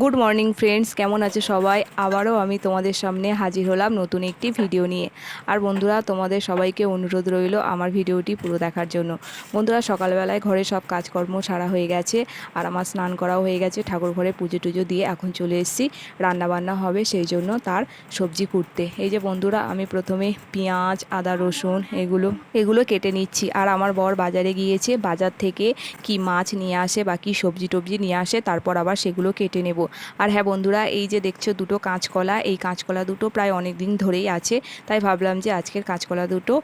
Good morning friends কেমন আছে সবাই? আবারও আমি তোমাদের সামনে হাজির হলাম নতুন একটি ভিডিও নিয়ে। আর বন্ধুরা, তোমাদের সবাইকে অনুরোধ রইল আমার ভিডিওটি পুরো দেখার জন্য। বন্ধুরা, সকালবেলায় ঘরে সব কাজকর্ম সারা হয়ে গেছে। আর আমার স্নান করাও হয়ে গেছে। ঠাকুর ঘরে পুজো টুজো দিয়ে এখন চলে এসেছি। রান্নাবান্না হবে সেই জন্য তার সবজি কুটতে। এই যে বন্ধুরা, আমি প্রথমে পেঁয়াজ, আদা, রসুন এগুলো এগুলো কেটে নিচ্ছি। আর আমার বর বাজারে গিয়েছে। বাজার থেকে কি মাছ নিয়ে আসে বা কি সবজি টবজি নিয়ে আসে, তারপর আবার সেগুলো কেটে নেব। আর হ্যাঁ বন্ধুরা, এই যে দেখছ দুটো কাঁচকলা, এই কাঁচকলা দুটো প্রায় অনেক দিন ধরেই আছে। তাই ভাবলাম যে আজকের কাঁচকলা দুটো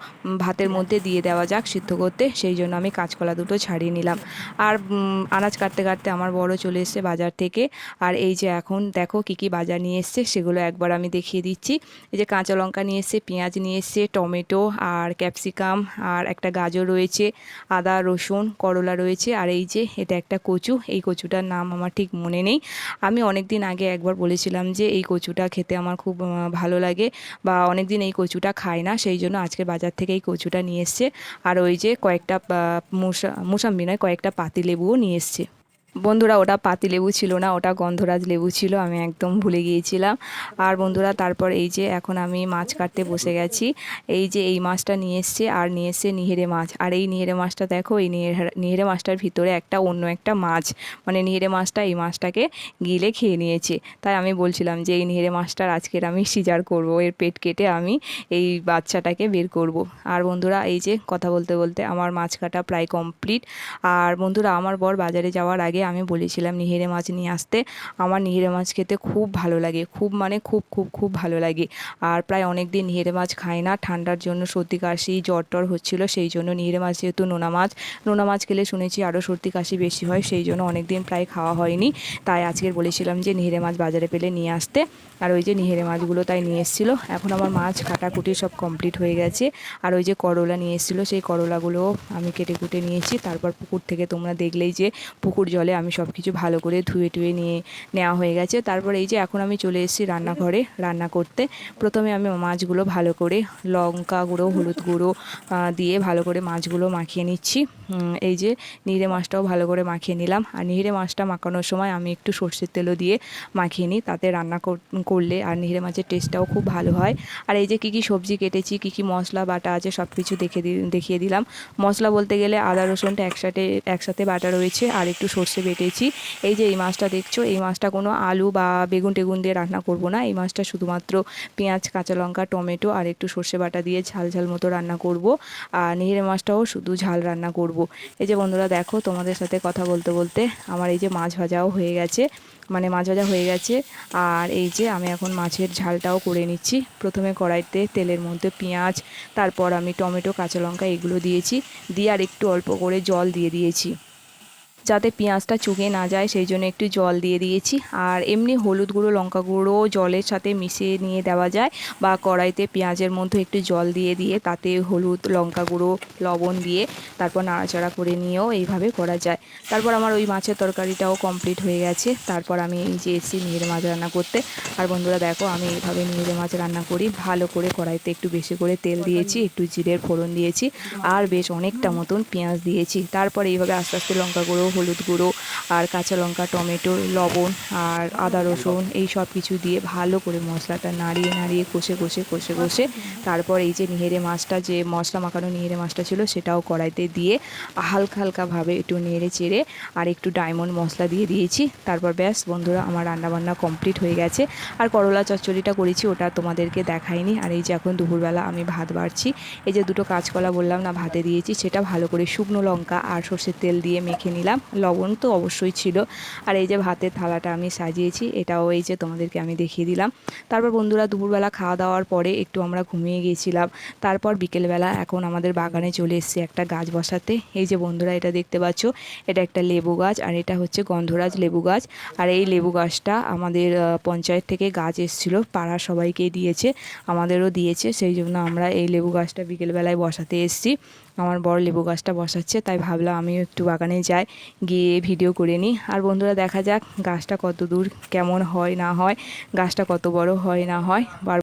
ভাতের মধ্যে দিয়ে দেওয়া যাক সিদ্ধ করতে, সেই জন্য আমি কাঁচকলা দুটো ছাড়িয়ে নিলাম। আর আনাজ কাটতে কাটতে আমার বড় চলে এসছে বাজার থেকে। আর এই যে এখন দেখো কি কি বাজার নিয়ে এসছে, সেগুলো একবার আমি দেখিয়ে দিচ্ছি। এই যে কাঁচা লঙ্কা নিয়ে এসছে, পেঁয়াজ নিয়ে এসছে, টমেটো আর ক্যাপসিকাম আর একটা গাজর রয়েছে, আদা, রসুন, করলা রয়েছে। আর এই যে এটা একটা কচু, এই কচুটার নাম আমার ঠিক মনে নেই। আমি অনেক দিন আগে একবার বলেছিলাম যে এই কচুটা খেতে আমার খুব ভালো লাগে বা অনেক দিন এই কচুটা খায় না, সেই জন্য আজকে বাজার থেকে এই কচুটা নিয়ে এসছে। আর ওই যে কয়েকটা মোসা মুসা, মুসাম্বি নয়, কয়েকটা পাতিলেবুও নিয়ে এসছে। বন্ধুরা, ওটা পাতি লেবু ছিল না, ওটা গন্ধরাজ লেবু ছিল, আমি একদম ভুলে গিয়েছিলাম। আর বন্ধুরা, তারপর এই যে এখন আমি মাছ কাটতে বসে গেছি। এই যে এই মাছটা নিয়ে এসছে, আর নিয়ে এসছে নিহেরে মাছ। আর এই নিহেরে মাছটা দেখো, এই নিহেরে মাছটার ভিতরে একটা অন্য একটা মাছ। মানে নিহেরে মাছটা এই মাছটাকে গিলে খেয়ে নিয়েছে। তাই আমি বলছিলাম যে, এই নিহেরে মাছটার আজকের আমি সিজার করব, এর পেট কেটে আমি এই বাচ্চাটাকে বের করব। আর বন্ধুরা, এই যে কথা বলতে বলতে আমার মাছ কাটা প্রায় কমপ্লিট। আর বন্ধুরা, আমার বর বাজারে যাওয়ার আগে আমি বলেছিলাম নিহেরে মাছ নিয়ে আসতে। আমার নিহেরে মাছ খেতে খুব ভালো লাগে, খুব মানে খুব খুব খুব ভালো লাগে। আর প্রায় অনেক দিন নিহেরে মাছ খাই না, ঠান্ডার জন্য সর্দি কাশি, জ্বর টর হচ্ছিল, সেই জন্য নিহেরে মাছ যেহেতু নোনা মাছ নোনা মাছ খেলে শুনেছি আরও সর্দি কাশি বেশি হয়, সেই জন্য অনেক দিন প্রায় খাওয়া হয়নি। তাই আজকের বলেছিলাম যে নিহেরে মাছ বাজারে পেলে নিয়ে আসতে। আর ওই যে নিহেরে মাছগুলো তাই নিয়ে এসেছিল। এখন আমার মাছ কাটাকুটি সব কমপ্লিট হয়ে গেছে। আর ওই যে করলা নিয়ে এসেছিল, সেই করলাগুলো আমি কেটে কুটে নিয়েছি। তারপর পুকুর থেকে তোমরা দেখলেই যে পুকুর জলে আমি সব কিছু ভালো করে ধুয়ে টুয়ে নিয়ে নেওয়া হয়ে গেছে। তারপর এই যে এখন আমি চলে এসেছি রান্নাঘরে রান্না করতে। প্রথমে আমি মাছগুলো ভালো করে লঙ্কা গুঁড়ো, হলুদ গুঁড়ো দিয়ে ভালো করে মাছগুলো মাখিয়ে নিচ্ছি। এই যে নিড়ে মাছটাও ভালো করে মাখিয়ে নিলাম। আর নিড়ে মাছটা মাখানোর সময় আমি একটু সর্ষের তেলও দিয়ে মাখিয়ে নিই, তাতে রান্না কর- করলে আর নিড়ে মাছের টেস্টটাও খুব ভালো হয়। আর এই যে কী কী সবজি কেটেছি, কী কী মশলা, বাটা আছে সব কিছু দেখে দেখিয়ে দিলাম। মশলা বলতে গেলে আদা রসুনটা একসাথে একসাথে বাটা রয়েছে, আর একটু সর্ষে বেটেছি। এই যে এই মাছটা দেখছ, এই মাছটা কোনো আলু বা বেগুন টেগুন দিয়ে রান্না করব না। এই মাছটা শুধুমাত্র পেঁয়াজ, কাঁচা লঙ্কা, টমেটো আর একটু সর্ষে বাটা দিয়ে ঝাল ঝাল মতো রান্না করব। আর নিহেরে মাছটাও শুধু ঝাল রান্না করব। এই যে বন্ধুরা দেখো, তোমাদের সাথে কথা বলতে বলতে আমার এই যে মাছ ভাজাও হয়ে গেছে। মানে মাছ ভাজা হয়ে গেছে। আর এই যে আমি এখন মাছের ঝালটাও করে নিচ্ছি। প্রথমে কড়াইতে তেলের মধ্যে পেঁয়াজ, তারপর আমি টমেটো, কাঁচা লঙ্কা এগুলো দিয়েছি। দিয়ে আর একটু অল্প করে জল দিয়ে দিয়েছি। যাতে পেঁয়াজটা চুকে না যায়, সেই জন্য একটু জল দিয়ে দিয়েছি। আর এমনি হলুদ গুঁড়ো, লঙ্কা গুঁড়ো জলের সাথে মিশিয়ে নিয়ে দেওয়া যায় বা কড়াইতে পেঁয়াজের মধ্যে একটু জল দিয়ে দিয়ে তাতে হলুদ, লঙ্কা গুঁড়ো, লবণ দিয়ে তারপর নাড়াচাড়া করে নিয়েও এইভাবে করা যায়। তারপর আমার ওই মাছের তরকারিটাও কমপ্লিট হয়ে গেছে। তারপর আমি এই যে এসি নিহেরে মাছ রান্না করতে। আর বন্ধুরা দেখো, আমি এইভাবে নিহেরে মাছ রান্না করি। ভালো করে কড়াইতে একটু বেশি করে তেল দিয়েছি, একটু জিরের ফোড়ন দিয়েছি। আর বেশ অনেকটা মতন পেঁয়াজ দিয়েছি। তারপর এইভাবে আস্তে আস্তে লঙ্কা গুঁড়ো হলুদ গুঁড়ো আর কাঁচা লঙ্কা, টমেটো, লবণ আর আদা, রসুন এই সব কিছু দিয়ে ভালো করে মশলাটা নাড়িয়ে নাড়িয়ে কষে কষে কষে কষে তারপর এই যে নিহেরে মাছটা, যে মশলা মাখানো নিহেরে মাছটা ছিল সেটাও কড়াইতে দিয়ে হালকা হালকাভাবে একটু নেড়ে চেড়ে আর একটু ডায়মন্ড মশলা দিয়ে দিয়েছি। তারপর ব্যাস বন্ধুরা আমার রান্নাবান্না কমপ্লিট হয়ে গেছে। আর করলা চচ্চড়িটা করেছি, ওটা তোমাদেরকে দেখাইনি। আর এই যে এখন দুপুরবেলা আমি ভাত বাড়ছি। এই যে দুটো কাঁচকলা বললাম না, ভাতে দিয়েছি, সেটা ভালো করে শুকনো লঙ্কা আর সর্ষের তেল দিয়ে মেখে নিলাম। লবণ তো অবশ্যই ছিল। আর এই যে ভাতের থালাটা আমি সাজিয়েছি, এটাও এই যে তোমাদেরকে আমি দেখিয়ে দিলাম। তারপর বন্ধুরা দুপুরবেলা খাওয়া দাওয়ার পরে একটু আমরা ঘুমিয়ে গিয়েছিলাম। তারপর বিকেলবেলা এখন আমাদের বাগানে চলে এসেছে একটা গাছ বসাতে। এই যে বন্ধুরা এটা দেখতে পাচ্ছ, এটা একটা লেবু গাছ আর এটা হচ্ছে গন্ধরাজ লেবু গাছ। আর এই লেবু গাছটা আমাদের পঞ্চায়েত থেকে গাছ এসেছিল পাড়ার সবাইকেই দিয়েছে, আমাদেরও দিয়েছে। সেই জন্য আমরা এই লেবু গাছটা বিকেলবেলায় বসাতে এসেছি। আমার বড় লেবু গাছটা বসাচ্ছে, তাই ভাবলাম আমিও একটু বাগানে যাই, গিয়ে ভিডিও করে নিই। আর বন্ধুরা দেখা যাক গাছটা কত দূর, কেমন হয় না হয়, গাছটা কত বড় হয় না হয়, বার